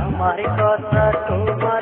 আমার কথা তোমার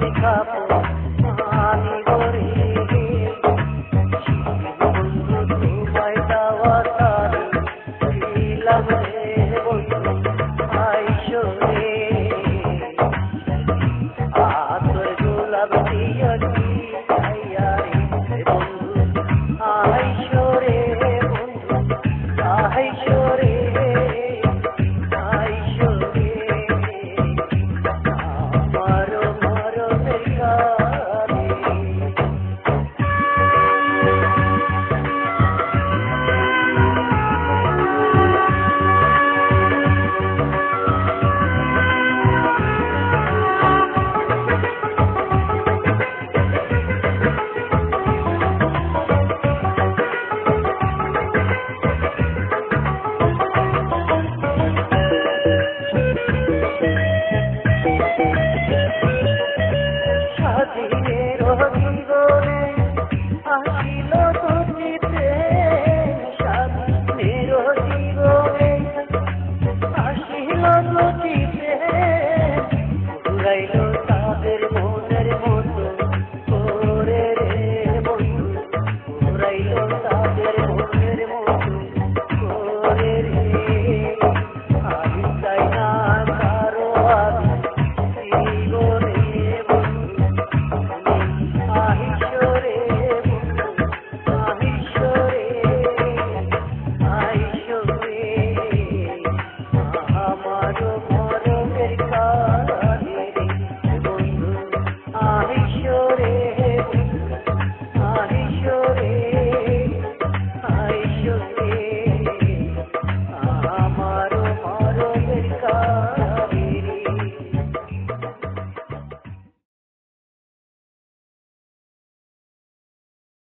দেখাবো আমি গরিব জীবন তোমায় দাওয়া তারি দিলাম রে